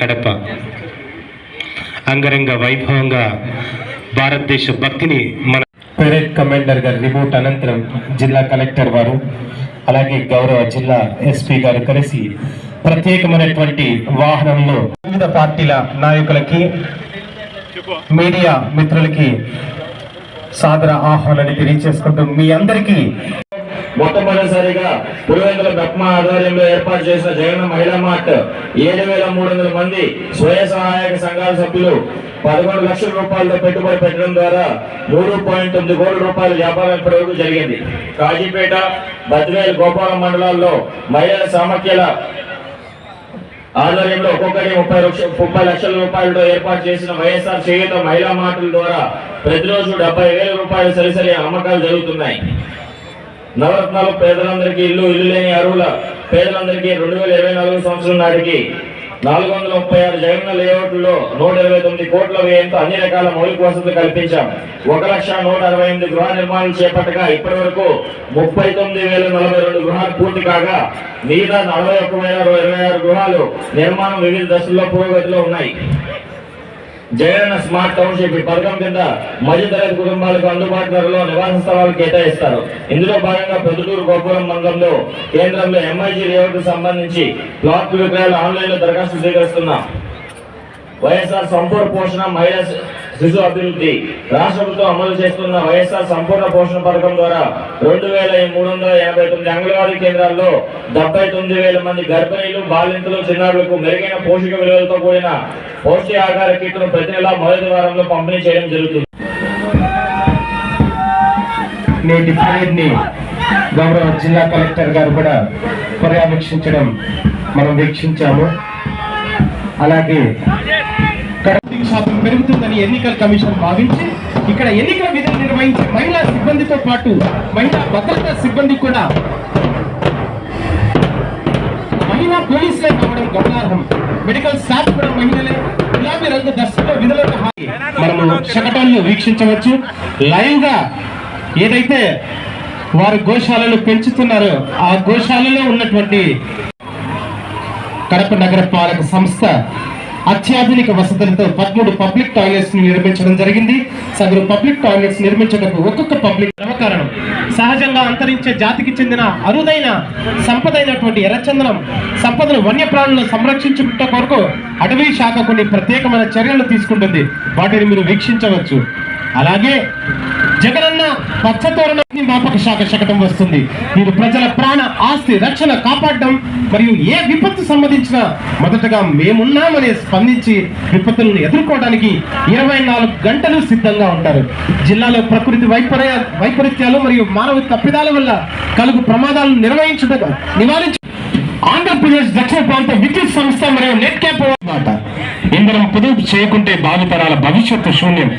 కడప. అంగరంగ వైభవంగా భారతదేశ భక్తిని మన పెరేడ్ కమాండర్ గారి రిమోట్ అనంతరం జిల్లా కలెక్టర్ వారు అలాగే గౌరవ జిల్లా ఎస్పీ గారు కలిసి ప్రత్యేకమైనటువంటి వాహనంలో వివిధ పార్టీల నాయకులకి మీడియా మిత్రులకి సాదర ఆహ్వానాన్ని తెలియజేసుకుంటూ మీ అందరికీ మొట్టమొదటిసారిగా పులివెందుల బ్రహ్మ ఆధ్వర్యంలో ఏర్పాటు చేసిన జగన్ మహిళా మార్ట్ ఏడు వేల మూడు వందల మంది స్వయ సహాయక సంఘాల సభ్యులు పదకొండు లక్షల రూపాయలతో పెట్టుబడి పెట్టడం ద్వారా మూడు పాయింట్ తొమ్మిది కోట్ల రూపాయల వ్యాపారం ఇప్పటివరకు జరిగింది. కాజీపేట బద్వేల్ గోపాలం మండలాల్లో మహిళల సామర్థ్యాల ఆధ్వర్యంలో ఒక్కొక్కటి ముప్పై ముప్పై లక్షల రూపాయలతో ఏర్పాటు చేసిన వైఎస్ఆర్ చేయుత మహిళా మాటల ద్వారా ప్రతిరోజు డెబ్బై వేల రూపాయలు సరిసరి అమ్మకాలు జరుగుతున్నాయి. నవరత్నాలు పేదలందరికీ ఇల్లు ఇల్లు లేని అరువుల పేదలందరికీ రెండు వేల ఇరవై నాలుగు సంవత్సరం నాటికి నాలుగు వందల ముప్పై ఆరు జగన్న లేఅవుట్లో నూట ఇరవై తొమ్మిది కోట్ల వ్యయంతో అన్ని రకాల మౌలిక వసతులు కల్పించాం. ఒక లక్ష నూట అరవై ఎనిమిది గృహ నిర్మాణాలు చేపట్టగా ఇప్పటి వరకు ముప్పై తొమ్మిది వేల నలభై రెండు గృహాలు పూర్తి కాగా మిగతా నలభై ఒక్క వేల ఇరవై ఆరు గృహాలు నిర్మాణం వివిధ దశల్లో పురోగతిలో ఉన్నాయి. జగనన్న స్మార్ట్ టౌన్షిప్ ఈ పథకం కింద మధ్యతరగతి కుటుంబాలకు అందుబాటు ధరలో నివాస స్థలాలు కేటాయిస్తారు. ఇందులో భాగంగా ప్రొద్దుటూరు గోపురం మండలంలో కేంద్రంలో ఎంఐజీ లేఅవుట్ సంబంధించి ప్లాట్ విక్రయాలు ఆన్లైన్లో దరఖాస్తు స్వీకరిస్తున్నాం. వైఎస్ఆర్ సంపూర్ణ పోషణ మహిళా శిశు అభివృద్ధి. రాష్ట్ర ప్రభుత్వం అమలు చేస్తున్న వైఎస్ఆర్ సంపూర్ణ పోషణ పథకం ద్వారా రెండు వేల మూడు వందల ఎనభై తొమ్మిది అంగన్వాడీ కేంద్రాల్లో డెబ్బై తొమ్మిది వేల మంది గర్భిణీలు బాలింతలు చిన్నారులకు మెరుగైన పోషక విలువలతో కూడిన పౌష్టికాహార కిట్ను ప్రతి నెల మొదటి వారంలో పంపిణీ చేయడం జరుగుతుంది. నేటి పరేడ్ గౌరవ జిల్లా కలెక్టర్ గారు కూడా పర్యవేక్షించడం మనం వీక్షించాము. అలాగే ఓటింగ్ శాతం పెరుగుతుందని ఎన్నికల కమిషన్ భావించి ఇక్కడ ఎన్నికల విధులు నిర్వహించే మహిళా సిబ్బందితో పాటు మహిళా భద్రతా సిబ్బంది కూడా మహిళా పోలీసులే కావడం గమనార్హం. మెడికల్ స్టాఫ్ కూడా మహిళలే గులాబీ రంగు దర్శకుల విధులకు హాజరు. మనము శకటాల్లో వీక్షించవచ్చు లైవ్గా ఏదైతే వారు గోశాలలు పెంచుతున్నారో ఆ గోశాలలో ఉన్నటువంటి కడప నగర పాలక సంస్థ అత్యాధునిక వసతులతో పదమూడు పబ్లిక్ టాయిలెట్స్ని నిర్మించడం జరిగింది. సగరు పబ్లిక్ టాయిలెట్స్ నిర్మించటకు ఒక్కొక్క పబ్లిక్ కారణం. సహజంగా అంతరించే జాతికి చెందిన అరుదైన సంపద అయినటువంటి ఎర్రచందనం సంపదను వన్యప్రాణులను సంరక్షించుట కొరకు అటవీ శాఖ కొన్ని ప్రత్యేకమైన చర్యలు తీసుకుంటుంది. వాటిని మీరు వీక్షించవచ్చు. అలాగే జగనన్న పచ్చతోరణ మాపక శాఖ శకటం వస్తుంది. మీరు ప్రజల ప్రాణ ఆస్తి రక్షణ కాపాడడం మరియు ఏ విపత్తు సంబంధించిన మొదటగా మేమున్నామని స్పందించి విపత్తులను ఎదుర్కోవడానికి ఇరవై నాలుగు గంటలు సిద్ధంగా ఉంటారు. జిల్లాలో ప్రకృతి వైపర్య వైపరీత్యాలు మరియు మానవ తప్పిదాల వల్ల కలుగు ప్రమాదాలను నిర్వహించుట నివారించ ఆంధ్రప్రదేశ్ దక్షిణ ప్రాంత విద్యుత్ సంస్థ మరియు నెట్ క్యాప్ మాట పొదుపు చేయకుంటే భావితరాల భవిష్యత్తు శూన్యం.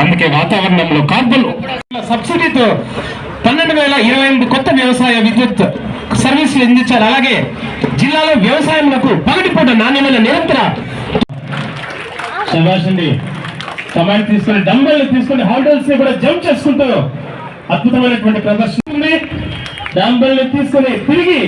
అందుకే వాతావరణంలో కార్బన్ సబ్సిడీతో పన్నెండు వేల ఇరవై ఎనిమిది కొత్త వ్యవసాయ విద్యుత్ సర్వీసులు అందించారు. అలాగే జిల్లాలో వ్యవసాయములకు పగటిపూట నాణ్యమైన నిరంతర శభాష్ అండి కమాండ్ తీసుకుని డంబెల్ తీసుకొని హోల్డర్స్ని కూడా జంప్ చేసుకుంటూ అద్భుతమైనటువంటి ప్రదర్శన ఉంది. డంబెల్ని తిరిగి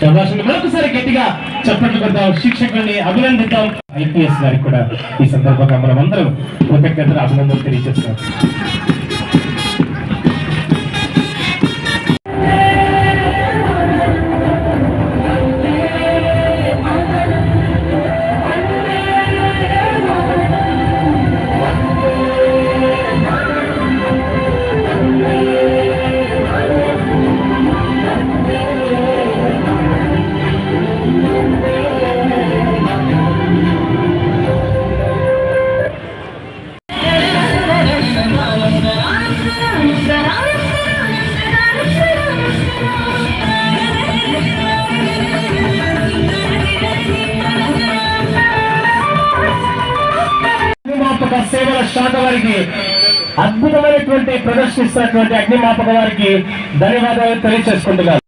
శభాషుని మరొకసారి గట్టిగా చప్పట్లు కొద్దాం శిక్షకుల్ని అభినందిద్దాం. ఐపీఎస్ గారికి కూడా ఈ సందర్భంగా మనం అందరం కృతజ్ఞతలు అభినందనలు తెలియజేస్తున్నాం. సేవల శాఖ వారికి అద్భుతమైనటువంటి ప్రదర్శిస్తున్నటువంటి అగ్నిమాపక వారికి ధన్యవాదాలు తెలియజేసుకుంటున్నారు